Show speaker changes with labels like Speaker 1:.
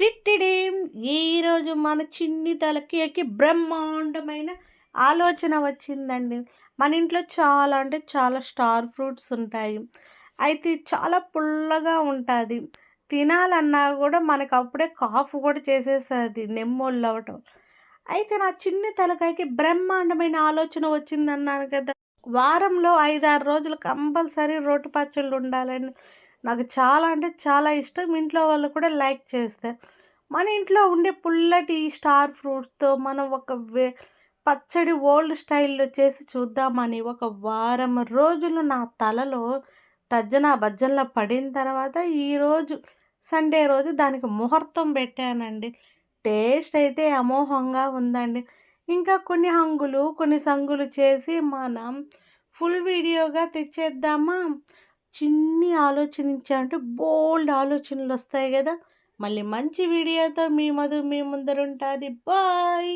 Speaker 1: టిట్టిడేం ఈరోజు మన చిన్ని తలకి బ్రహ్మాండమైన ఆలోచన వచ్చిందండి. మన ఇంట్లో చాలా అంటే చాలా స్టార్ ఫ్రూట్స్ ఉంటాయి. అయితే చాలా పుల్లగా ఉంటుంది. తినాలన్నా కూడా మనకు అప్పుడే కాఫ్ కూడా చేసేస్తుంది నెమ్మోళ్ళు అవ్వటం. అయితే నా చిన్ని తలకాయకి బ్రహ్మాండమైన ఆలోచన వచ్చిందన్నాను కదా. వారంలో ఐదారు రోజులు కంపల్సరీ రోటి పచ్చళ్ళు ఉండాలని నాకు చాలా అంటే చాలా ఇష్టం. ఇంట్లో వాళ్ళు కూడా లైక్ చేస్తారు మన ఇంట్లో ఉండే పుల్లటి స్టార్ ఫ్రూట్స్తో మనం ఒక వే పచ్చడి ఓల్డ్ స్టైల్లో చేసి చూద్దామని ఒక వారం రోజులు నా తలలో తజ్జన భజ్జనలా పడిన తర్వాత ఈరోజు సండే రోజు దానికి ముహూర్తం పెట్టానండి. టేస్ట్ అయితే అమోహంగా ఉందండి. ఇంకా కొన్ని హంగులు కొన్ని సంగులు చేసి మనం ఫుల్ వీడియోగా తెచ్చేద్దామా? చిన్ని ఆలోచనించామంటే బోల్డ్ ఆలోచనలు వస్తాయి కదా మళ్ళీ మంచి వీడియోతో మీ మధు మీ ముందరుంటుంది. బాయ్!